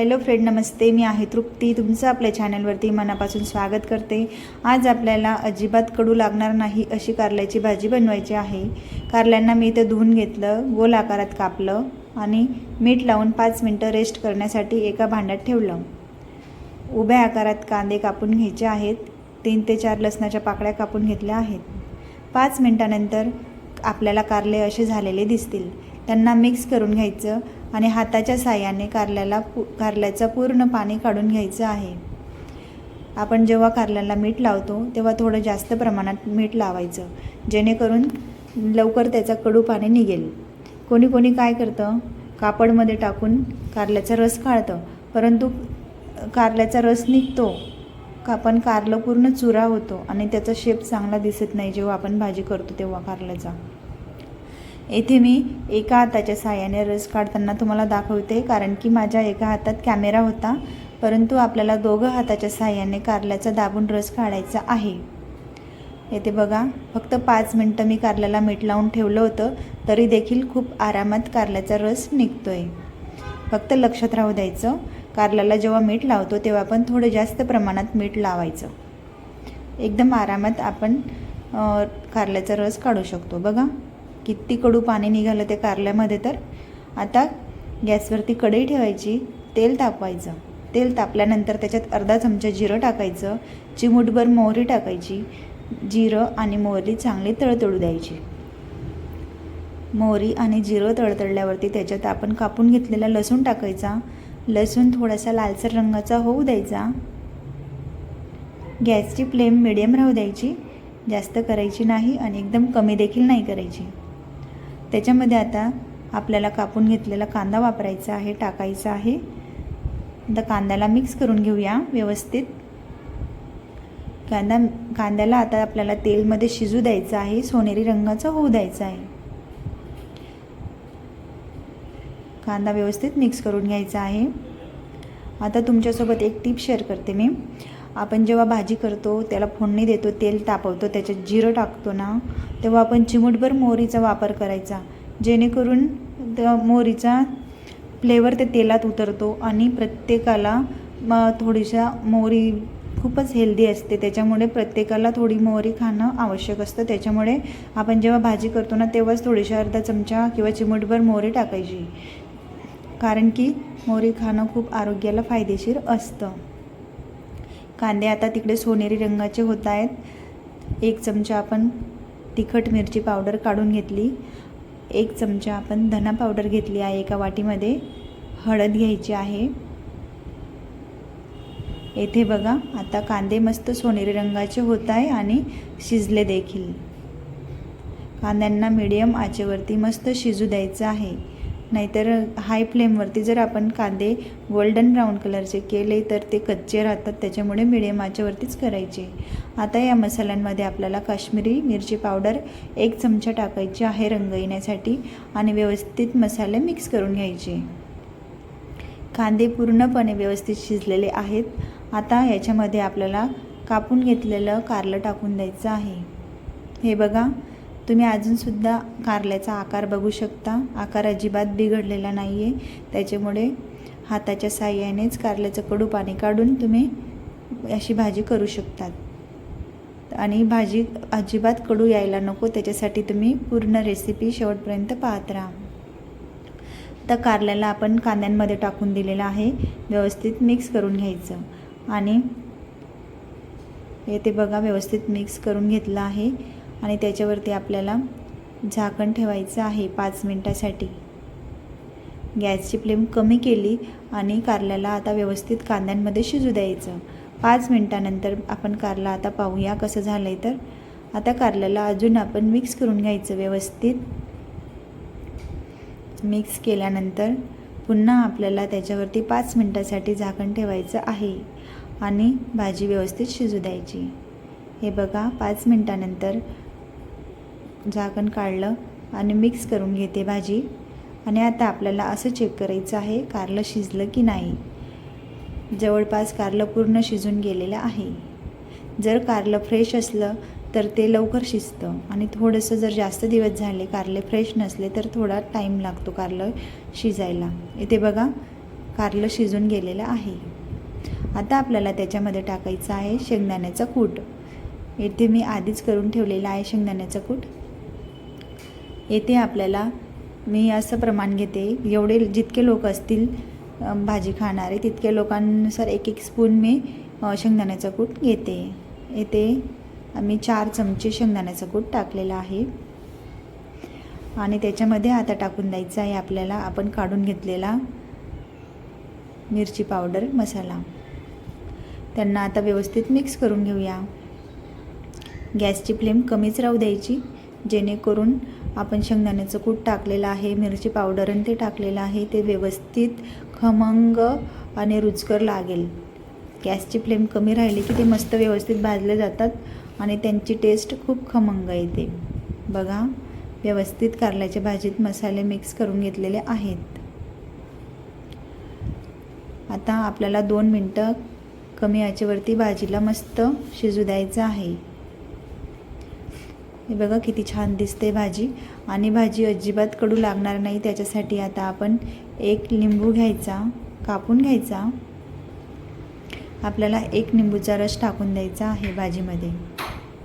Hello friend नमस्ते. मी आहे तृप्ती. तुमचं आपल्या चॅनलवरती मनापासून स्वागत करते. आज आपल्याला अजिबात कडू लागणार नाही अशी कारल्याची भाजी बनवायची आहे. कारल्यांना मी इथं धुवून घेतलं गोल आकारात कापलं आणि मीठ लावून पाच मिनटं रेस्ट करण्यासाठी एका भांड्यात ठेवलं. उभ्या आकारात कांदे कापून घ्यायचे आहेत. तीन ते चार लसणाच्या पाकळ्या कापून घेतल्या आहेत. पाच मिनटानंतर आपल्याला कारले असे झालेले दिसतील. त्यांना मिक्स करून घ्यायचं. आणि हाताच्या साह्याने कारल्याला पू कारल्याचं पूर्ण पाणी काढून घ्यायचं आहे. आपण जेव्हा कारल्याला मीठ लावतो तेव्हा थोडं जास्त प्रमाणात मीठ लावायचं जेणेकरून लवकर त्याचा कडू पाणी निघेल. कोणी कोणी काय करतं कापडमध्ये टाकून कारल्याचा रस काढतं परंतु कारल्याचा रस निघतो का पण कारलं पूर्ण चुरा होतो आणि त्याचा शेप चांगला दिसत नाही जेव्हा आपण भाजी करतो तेव्हा कारल्याचा. येथे मी एका हाताच्या साहाय्याने रस काढताना तुम्हाला दाखवते कारण की माझ्या एका हातात कॅमेरा होता परंतु आपल्याला दोघं हाताच्या साहाय्याने कारल्याचा दाबून रस काढायचा आहे. येथे बघा फक्त पाच मिनटं मी कारल्याला मीठ लावून ठेवलं होतं तरी देखील खूप आरामात कारल्याचा रस निघतोय. फक्त लक्षात राहू द्यायचं कारल्याला जेव्हा मीठ लावतो तेव्हा आपण थोडं जास्त प्रमाणात मीठ लावायचं. एकदम आरामात आपण कारल्याचा रस काढू शकतो. बघा. किती कडू पाणी निघालं ते कारल्यामध्ये तर. आता गॅसवरती कढई ठेवायची तेल तापवायचं. तेल तापल्यानंतर त्याच्यात अर्धा चमचा जिरं टाकायचं चिमूटभर मोहरी टाकायची जिरं आणि मोहरी चांगली तळतळू द्यायची. मोहरी आणि जिरं तळतळल्यावरती त्याच्यात आपण कापून घेतलेला लसूण टाकायचा. लसूण थोडासा लालसर रंगाचा होऊ द्यायचा. गॅसची फ्लेम मिडियम राहू द्यायची. जास्त करायची नाही आणि एकदम कमी देखील नाही करायची. त्याच्यामध्ये आता आपल्याला कापून घेतलेला कांदा वापरायचा आहे टाकायचा आहे. आता कांद्याला मिक्स करून घेऊया व्यवस्थित. कांदा कांद्याला आता आपल्याला तेलमध्ये शिजू द्यायचं आहे सोनेरी रंगाचा होऊ द्यायचा आहे. कांदा व्यवस्थित मिक्स करून घ्यायचा आहे. आता तुमच्यासोबत एक टिप शेअर करते मी. आपण जेव्हा भाजी करतो त्याला फोडणी देतो तेल तापवतो त्याच्यात जिरं टाकतो ना तेव्हा आपण चिमूटभर मोहरीचा वापर करायचा. जेणेकरून त्या मोहरीचा फ्लेवर ते तेलात उतरतो आणि प्रत्येकाला मग थोडीशा मोहरी खूपच हेल्दी असते. त्याच्यामुळे प्रत्येकाला थोडी मोहरी खाणं आवश्यक असतं. त्याच्यामुळे आपण जेव्हा भाजी करतो ना तेव्हाच थोडीशा अर्धा चमचा किंवा चिमूटभर मोहरी टाकायची. कारण की मोहरी खाणं खूप आरोग्याला फायदेशीर असतं. कांदे आता तिकडे सोनेरी रंगाचे होत आहेत. एक चमचा आपण तिखट मिरची पावडर काढून घेतली. एक चमचा आपण धना पावडर घेतली आहे एका वाटीमध्ये. हळद घ्यायची आहे. येथे बघा आता कांदे मस्त सोनेरी रंगाचे होत आहे आणि शिजले देखील. कांद्यांना मिडियम आचेवरती मस्त शिजू द्यायचं आहे. नाहीतर हाय फ्लेमवरती जर आपण कांदे गोल्डन ब्राऊन कलरचे केले तर ते कच्चे राहतात. त्याच्यामुळे मिडियम आचेवरतीच करायचे. आता या मसाल्यांमध्ये आपल्याला काश्मीरी मिरची पावडर एक चमचा टाकायची आहे रंग येण्यासाठी आणि व्यवस्थित मसाले मिक्स करून घ्यायचे. कांदे पूर्णपणे व्यवस्थित शिजलेले आहेत. आता याच्यामध्ये आपल्याला कापून घेतलेलं कारलं टाकून द्यायचं आहे. हे बघा. तुम्ही अजूनसुद्धा कारल्याचा आकार बघू शकता. आकार अजिबात बिघडलेला नाही आहे त्याच्यामुळे हाताच्या साह्यानेच कारल्याचं कडू पाणी काढून तुम्ही अशी भाजी करू शकतात. आणि भाजी अजिबात कडू यायला नको. त्याच्यासाठी तुम्ही पूर्ण रेसिपी शेवटपर्यंत पाहत राहा. तर कारल्याला आपण कांद्यांमध्ये टाकून दिलेलं आहे. व्यवस्थित मिक्स करून घ्यायचं. आणि येथे बघा व्यवस्थित मिक्स करून घेतलं आहे. आणि त्याच्यावरती आपल्याला झाकण ठेवायचं आहे पाच मिनटासाठी. गॅसची फ्लेम कमी केली आणि कारल्याला आता व्यवस्थित कांद्यांमध्ये शिजू द्यायचं. पाच मिनटानंतर आपण कारला आता पाहूया कसं झालं आहे तर. आता कारल्याला अजून आपण मिक्स करून घ्यायचं व्यवस्थित. मिक्स केल्यानंतर पुन्हा आपल्याला त्याच्यावरती पाच मिनटासाठी झाकण ठेवायचं आहे आणि भाजी व्यवस्थित शिजू द्यायची. हे बघा पाच मिनटानंतर झाकण काढलं आणि मिक्स करून घेते भाजी. आणि आता आपल्याला असं चेक करायचं आहे कारलं शिजलं की नाही. जवळपास कारलं पूर्ण शिजून गेलेलं आहे. जर कारलं फ्रेश असलं तर ते लवकर शिजतं. आणि थोडंसं जर जास्त दिवस झाले कारले फ्रेश नसले तर थोडा टाईम लागतो कारलं शिजायला. इथे बघा कारलं शिजून गेलेलं आहे. आता आपल्याला त्याच्यामध्ये टाकायचं आहे शेंगदाण्याचा कूट. येथे मी आधीच करून ठेवलेला आहे शेंगदाण्याचा कूट. येथे आपल्याला. मी असं प्रमाण घेते. एवढे जितके लोक असतील भाजी खाणारे तितके लोकांनुसार एक एक स्पून मी शेंगदाण्याचा कूट घेते. येथे मी चार चमचे शेंगदाण्याचा कूट टाकलेला आहे. आणि त्याच्यामध्ये आता टाकून द्यायचा आहे आपल्याला. आपण काढून घेतलेला मिरची पावडर मसाला. त्यांना आता व्यवस्थित मिक्स करून घेऊया. गॅसची फ्लेम कमीच राहू द्यायची जेणेकरून आपण शेंगदाण्याचं कूट टाकलेलं आहे मिरची पावडर आणि ते टाकलेलं आहे ते व्यवस्थित खमंग आणि रुचकर लागेल. गॅसची फ्लेम कमी राहिली की ते मस्त व्यवस्थित भाजले जातात आणि त्यांची टेस्ट खूप खमंग येते. बघा व्यवस्थित कारल्याच्या भाजीत मसाले मिक्स करून घेतलेले आहेत. आता आपल्याला दोन मिनटं कमी आचेवरती भाजीला मस्त शिजू द्यायचं आहे. हे बघा किती छान दिसते भाजी. आणि भाजी अजिबात कडू लागणार नाही. त्याच्यासाठी आता आपण एक लिंबू घ्यायचा कापून घ्यायचा. आपल्याला एक लिंबूचा रस टाकून द्यायचा आहे भाजीमध्ये.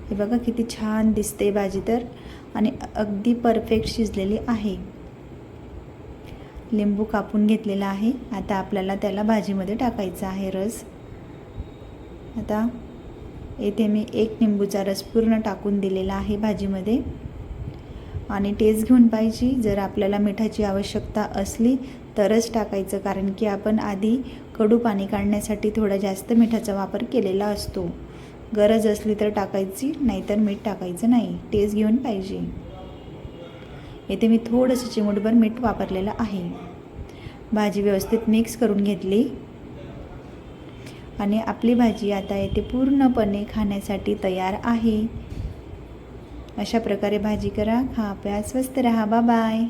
हे बघा किती छान दिसते भाजी तर. आणि अगदी परफेक्ट शिजलेली आहे. लिंबू कापून घेतलेला आहे. आता आपल्याला त्याला भाजीमध्ये टाकायचा आहे रस. आता येथे मी एक निंबूचा रस पूर्ण टाकून दिलेला आहे भाजीमध्ये. आणि टेस्ट घेऊन पाहिजे. जर आपल्याला मिठाची आवश्यकता असली तरच टाकायचं कारण की आपण आधी कडू पाणी काढण्यासाठी थोडा जास्त मिठाचा वापर केलेला असतो. गरज असली तर टाकायची नाहीतर मीठ टाकायचं नाही. टेस्ट घेऊन पाहिजे. येथे मी थोडंसं चिमूटभर मीठ वापरलेलं आहे. भाजी व्यवस्थित मिक्स करून घेतली. आणि आपली भाजी आता येथे पूर्णपणे खाण्यासाठी तयार आहे. अशा प्रकारे भाजी करा खा प्या स्वस्त रहा बा बाय